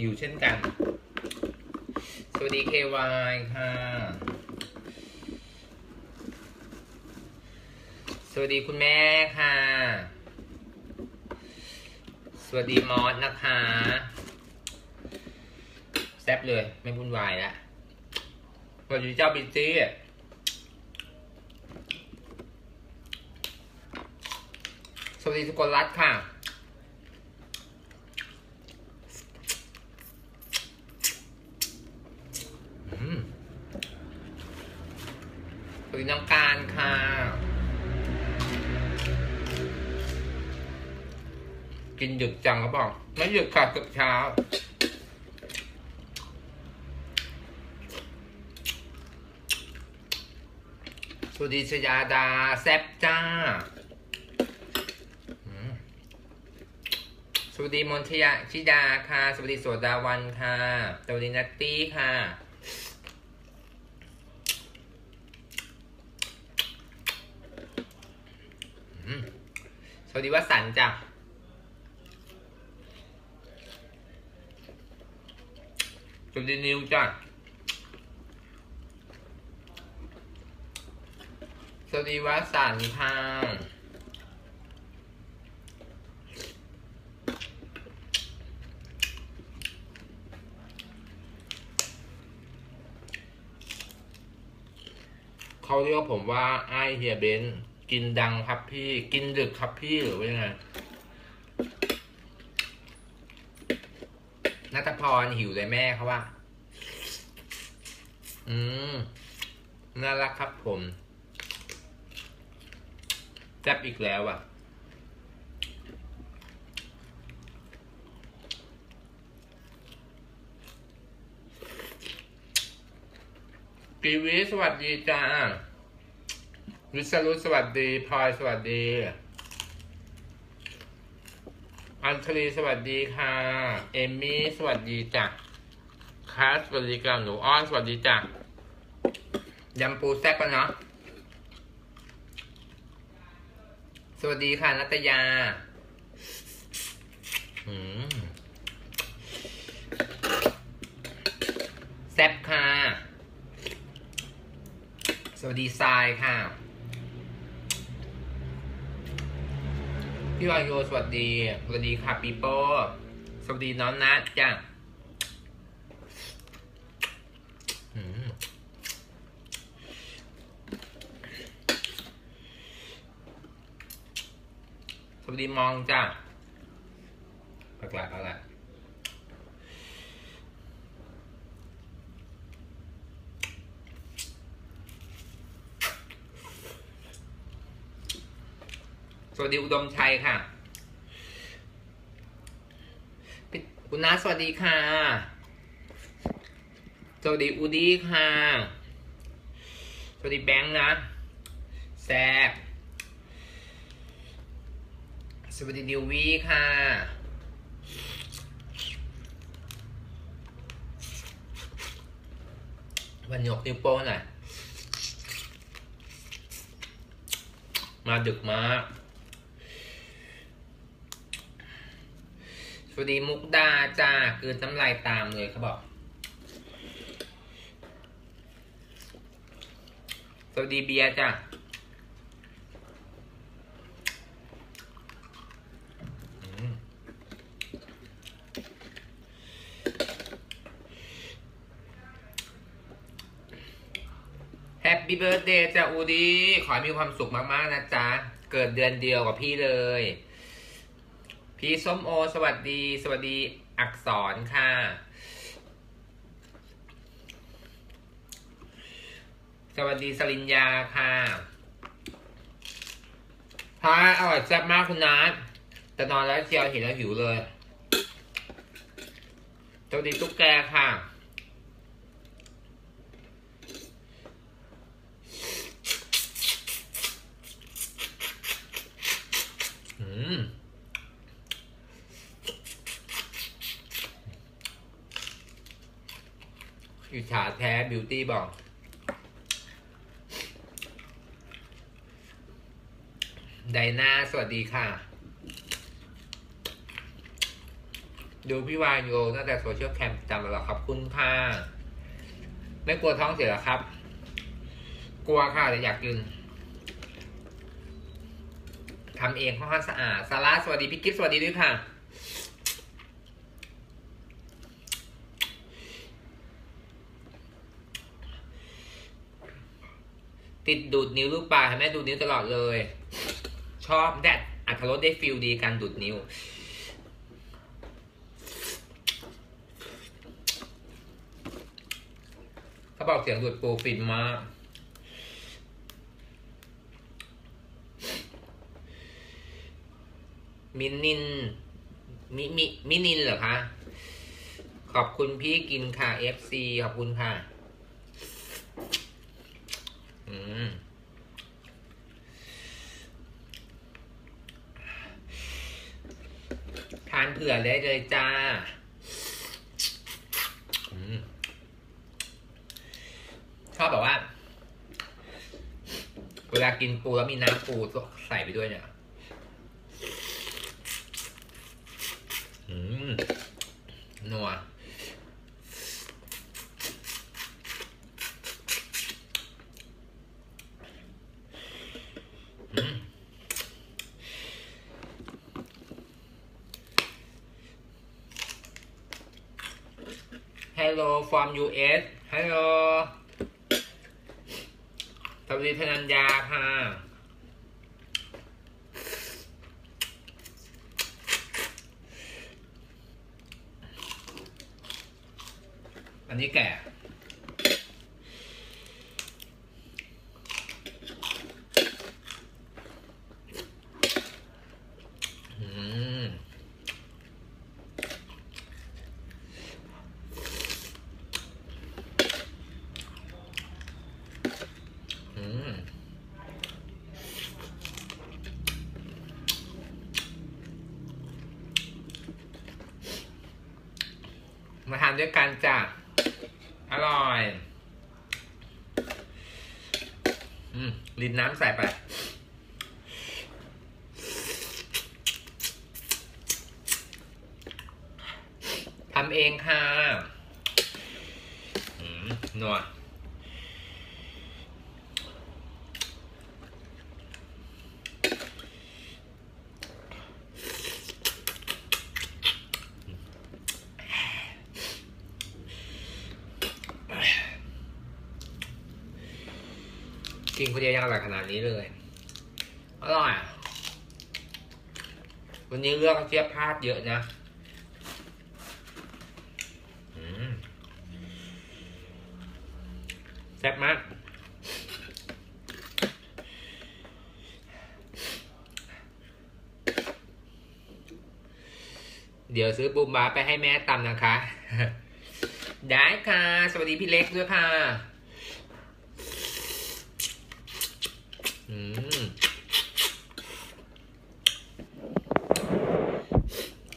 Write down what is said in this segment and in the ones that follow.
อยู่เช่นกัน สวัสดี KY ค่ะ สวัสดีคุณแม่ค่ะ สวัสดีมอสนะคะแซบเลยไม่วุ่นวายแล้วสวัสดีเจ้าบิจี้สวัสดีสุกลรัตค่ะ สวัสดีน้องการค่ะ กินดึกจังเขาบอก ไม่ดึกค่ะกือบเช้าสวัสดีชยาดา แซบจ้า สวัสดีมนทยาชิดาค่ะ สวัสดีโสดาวันค่ะ สวัสดีนัตตี้ค่ะ สวัสดีวสันจ้ะสวัสดีนิวจ้ะสวัสดีวสันค่ะเขาเรียกผมว่าไอเฮียเบน กินดังครับพี่ กินดึกครับพี่หรือว่ายังไงนัทพรหิวเลยแม่เขาว่า อืม น่ารักครับผมแซ่บอีกแล้วอะ กีวีสวัสดีจ้า วิสรุสวัสดีพลอยสวัสดี อัญชลีสวัสดีค่ะ เอมมี่สวัสดีจ้ะคาสสวัสดีกับหนูอ้อนสวัสดีจ้ะยำปูแซ่บปะเนาะสวัสดีค่ะนัตยาแซ่บค่ะ สวัสดีทรายค่ะ พี่วายโยสวัสดี สวัสดีค่ะปีโป้สวัสดีน้องนัทจ้ะสวัสดีมองจ้ะปักหลักอะไร สวัสดีอุดมชัยค่ะคุณน้าสวัสดีค่ะ สวัสดีอูดี้ค่ะ สวัสดีแบงค์นะแซบสวัสดีดิววีค่ะ วันหยกนิ้วโป้งหน่อยมาดึกมาก วัสดีมุกดาจ้าคืนน้ำลายตามเลยเขาบอก สวัสดีเบียร์จ้าแฮปปี้เบิร์ดเดย์จ้าอูดี้ขอให้มีความสุขมาก ๆ นะจ๊ะ เกิดเดือนเดียวกับพี่เลย พี่ส้มโอ สวัสดี สวัสดีอักษรค่ะ สวัสดีสลินยาค่ะพายอร่อยแซ่บมากคุณนัทแต่นอนแล้วเชียวเห็นแล้วหิวเลยสวัสดีตุ๊กแกค่ะ อิจฉาแท้บิวตี้บอกไดนาสวัสดีค่ะ ดูพี่วายโยตั้งแต่โซเชียลแคมจำมาแล้วขอบคุณค่ะไม่กลัวท้องเสียหรอครับ กลัวค่ะแต่อยากกินทำเองค่องสะอาดซาร่าสวัสดีพี่กิฟสวัสดีด้วยค่ะ ติดดูดนิ้วลูกปลาให้แม่ดูดนิ้วตลอดเลย ชอบแดดอัตรสได้ฟิลดีการดูดนิ้ว เขาบอกเสียงดูดปูฟินมากมินนินมิมิมินินเหรอคะ ขอบคุณพี่กินค่ะ FC ขอบคุณค่ะ ทานเผื่อได้เลยจ้าอชอบแบบว่า เวลากินปูแล้วมีน้ำปูใส่ไปด้วยเนี่ย อืม นัว อืม Hello from US Hello สวัสดีธนัญญาค่ะ อันนี้แก่ มาทานด้วยกันจ้ะ อร่อย อืมลินน้ำใส่ไป ทำเองค่ะ อืมนัว กินคนเดียวยังอร่อยขนาดนี้เลย อร่อย วันนี้เลือกเทียบพลาดเยอะนะแซ่บมาก เดี๋ยวซื้อบูมบาไปให้แม่ตำนะคะ ได้ค่ะ สวัสดีพี่เล็กด้วยค่ะ อืม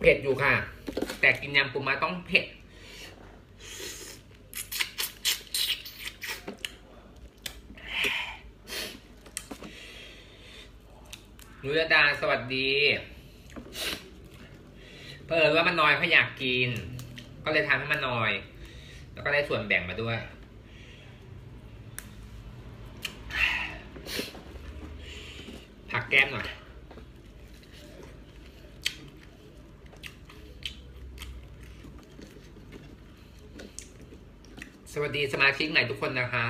เผ็ดอยู่ค่ะ แต่กินยำปูม้าต้องเผ็ด นุยดาสวัสดี เพิ่ว่ามันน้อยเพราอยากกิน ก็เลยทำให้มันน้อย แล้วก็ได้ส่วนแบ่งมาด้วย ผักแก้มหน่อย ส วัสดีสมาชิกใหม่ทุกคนนะคะ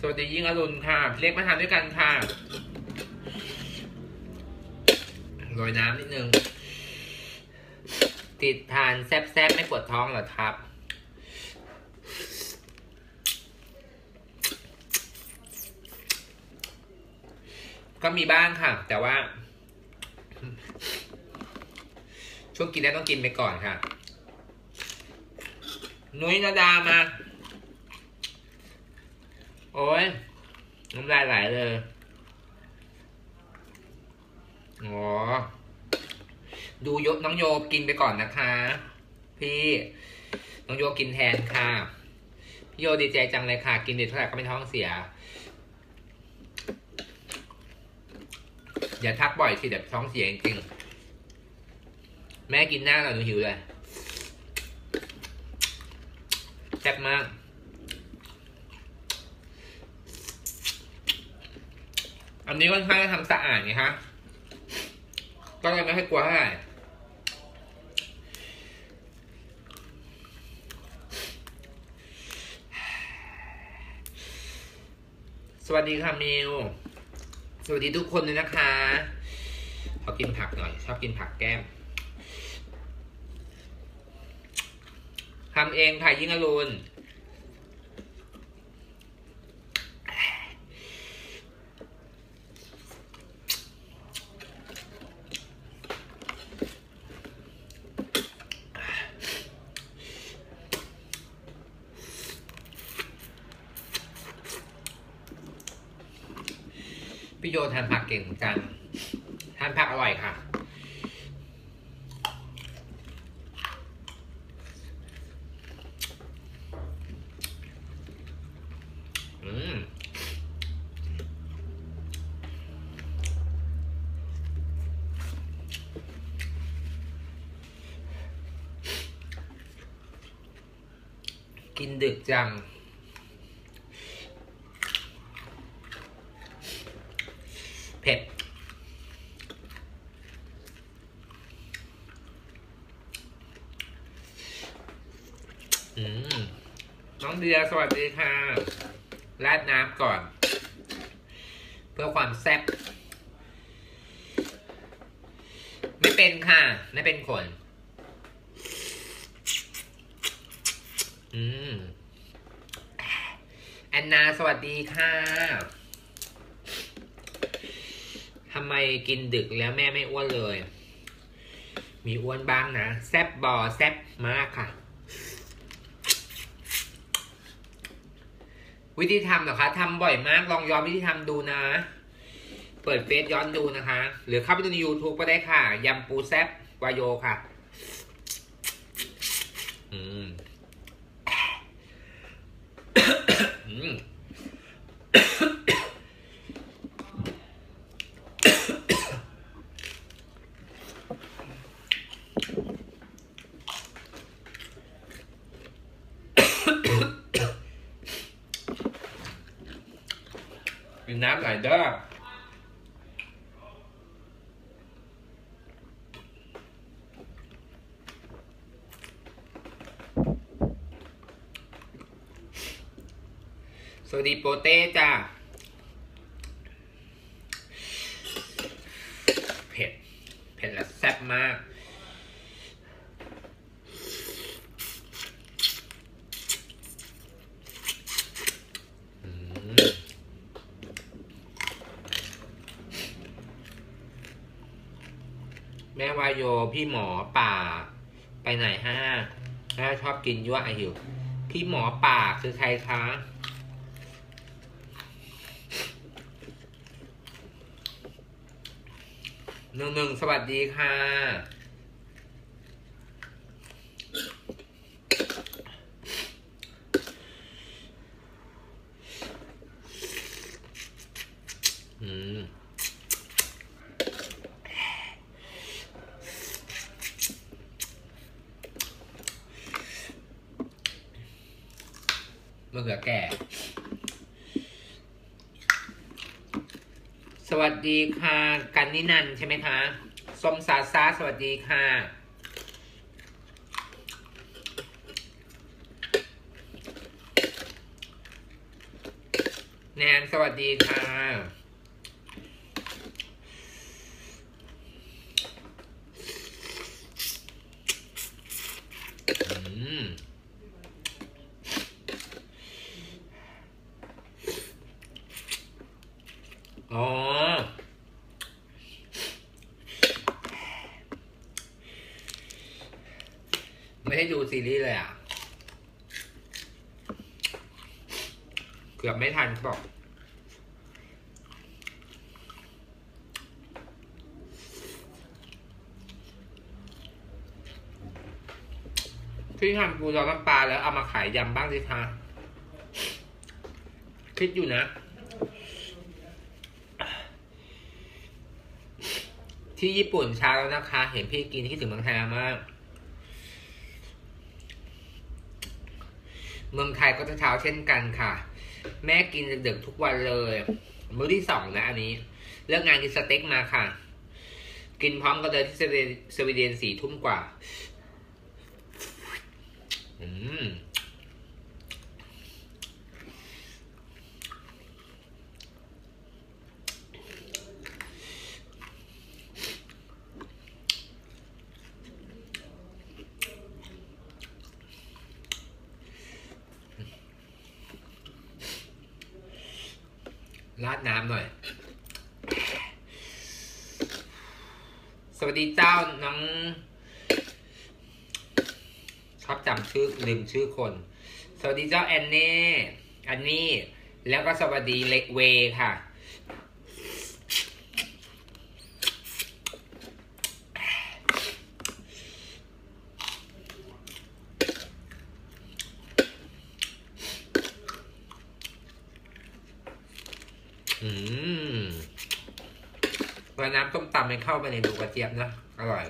สวัสดียิ่งอรุณค่ะเรียกมาทานด้วยกันค่ะโรยน้ำนิดนึง ติดทานแซบๆ ไม่ปวดท้องเหรอครับก็มีบ้างค่ะ แต่ว่า ช่วงกินได้ต้องกินไปก่อนค่ะ นุ้ยนาดามา โอ้ยน้ำลายไหลเลยอ๋อดูยน้องโยกินไปก่อนนะคะ พี่น้องโยกินแทนค่ะ พี่โยดีใจจังเลยค่ะ กินเด็ดเท่าไหร่ก็ไม่ท้องเสีย อย่าทักบ่อยสิเดี๋ยวท้องเสียจริงๆ แม่กินหน้าเราหนูหิวเลยแซ่บมาก อันนี้ค่อนข้างจะทำสะอาดไงฮะ ก็เลยไม่ค่อยกลัวเท่าไหร่สวัสดีค่ะมิว สวัสดีทุกคนเลยนะคะ ขอกินผักหน่อย ชอบกินผักแก้ม ทำเองค่ะยิ่งอรุณพี่โยทานผักเก่งเหมือนกัน ทานผักอร่อยค่ะ อืมกินดึกจัง เผ็ด อืม น้องเดียสวัสดีค่ะ ราดน้ำก่อน เพื่อความแซ่บไม่เป็นค่ะ ไม่เป็นคน อืมแอนนาสวัสดีค่ะทำไมกินดึกแล้วแม่ไม่อ้วนเลย มีอ้วนบ้างนะ แซบบอแซบมากค่ะ วิธีทำเหรอคะทำบ่อยมากลองย้อนวิธีทำดูนะ เปิดเฟซย้อนดูนะคะ หรือเข้าไปดูใน YouTube ก็ได้ค่ะยำปูแซบวายโยค่ะ อืม อืม กิ น้ำหน่อยเด้อสวัสดีโปเต้จ้า เผ็ด เผ็ดและแซ่บมาก อืม แม่วายโยพี่หมอป่า ไปไหนฮะแม่ชอบกินยั่วไอหิว พี่หมอป่าคือใครคะหนึ่งหนึ่งสวัสดีค่ะ มะเขือแก่ สวัสดีค่ะ กันนินันใช่ไหมคะส้มซาซาสวัสดีค่ะ แนนสวัสดีค่ะ อืม อ๋อ ไม่ได้ดูซีรีส์เลยอะ เกือบไม่ทันเขาบอกที่ทำปูดองน้ำปลาแล้วเอามาขายยำบ้างสิคะคิดอยู่นะ ที่ญี่ปุ่นเช้าแล้วนะคะ เห็นพี่กินที่ถึงเมืองไทยมาก เมืองไทยก็จะเช้าเช่นกันค่ะ แม่กินดึกทุกวันเลยมื้อที่สองนะอันนี้ เลิกงานกินสเต็กมาค่ะ กินพร้อมกันเลยที่สสวีเดนสี่ทุ่มกว่า อืม ราดน้ำหน่อย สวัสดีเจ้าน้อง ชอบจำชื่อลืมชื่อคน สวัสดีเจ้าแอนเน่ อันนี้ แล้วก็สวัสดีเล็กเวค่ะ อืมเวลาน้ำต้ มันเข้าไปในดูกระเจี๊ยบนะอร่อย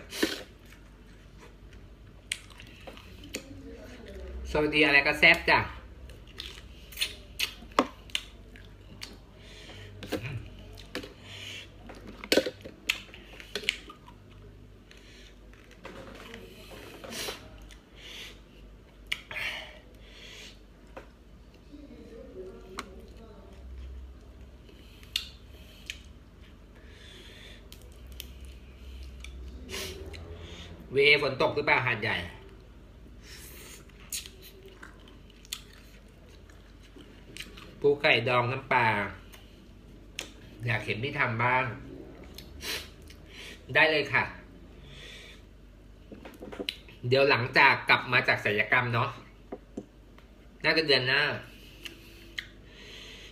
สวัสดีอะไรก็แซ่บจ้ะ เวฝนตกหรือเปล่าหาดใหญ่ ปูไก่ดองน้ำปลา อยากเห็นพี่ทำบ้าง ได้เลยค่ะ เดี๋ยวหลังจากกลับมาจากศัลยกรรมเนาะ น่าจะเดือนหน้า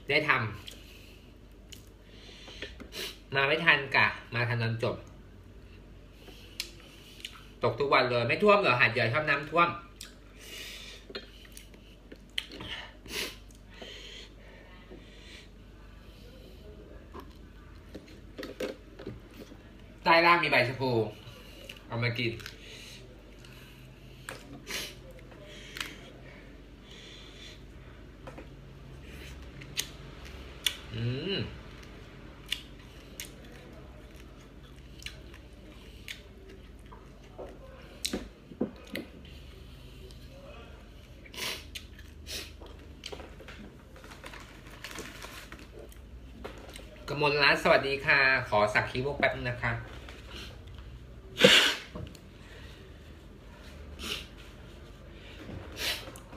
ได้ทำ มาไม่ทันกะ มาทันตอนจบ ตกทุกวันเลย ไม่ท่วมเหรอหาดใหญ่ชอบน้ำท่วม ใต้ล่างมีใบชะพู เอามากินอืม มลรัตน์สวัสดีค่ะ ขอสักคีโมกแป๊บนึงนะคะ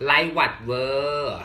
ไลหวัดเวอร์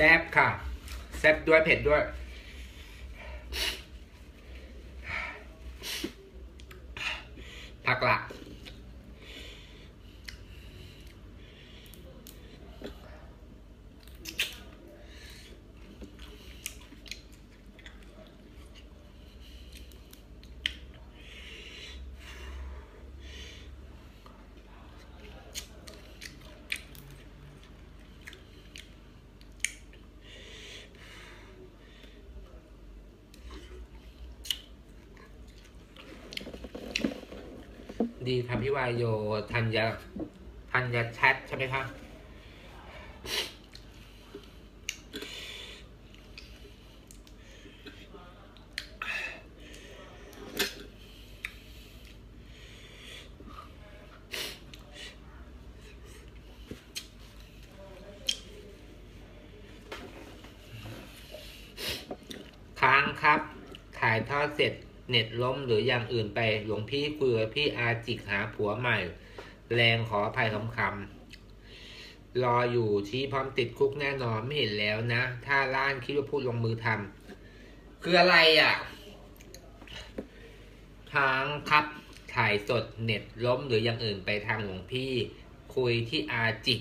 แซบค่ะ แซบด้วยเผ็ดด้วย ผักละ ดีครับพี่วายโยธัญญาธัญญาแชทใช่ไหมครับ ค้างครับ ถ่ายทอด เน็ตล้มหรืออย่างอื่นไป หลวงพี่คุยกับพี่อาจิกหาผัวใหม่ แรงขออภัยคำคำรออยู่ชี้พร้อมติดคุกแน่นอนไม่เห็นแล้วนะ ถ้าล้านคิดว่าพูดลงมือทำคืออะไรอะ ทางครับถ่ายสดเน็ตล้มหรืออย่างอื่นไปทางหลวงพี่ คุยที่อาจิต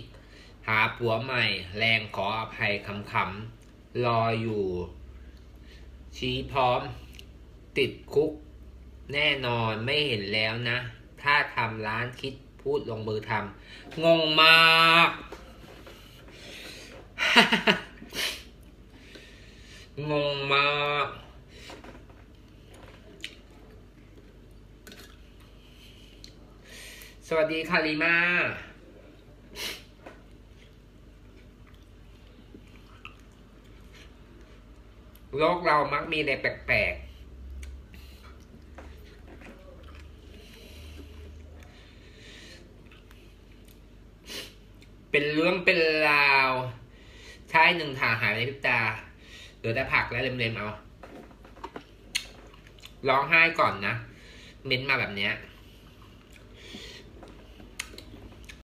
หาผัวใหม่ แรงขออภัยคำคำรออยู่ ชี้พร้อม ติดคุก แน่นอนไม่เห็นแล้วนะ ถ้าทำร้านคิดพูดลงมือทำงงมากงงมากสวัสดีค่ะลีมาโลกเรามักมีอะไรแปลก เป็นเรื่องเป็นราวใช่หนึ่งถาหายในพริบตาเหลือแต่ผักและเล็มๆเอาร้องไห้ก่อนนะ เม้นมาแบบเนี้ย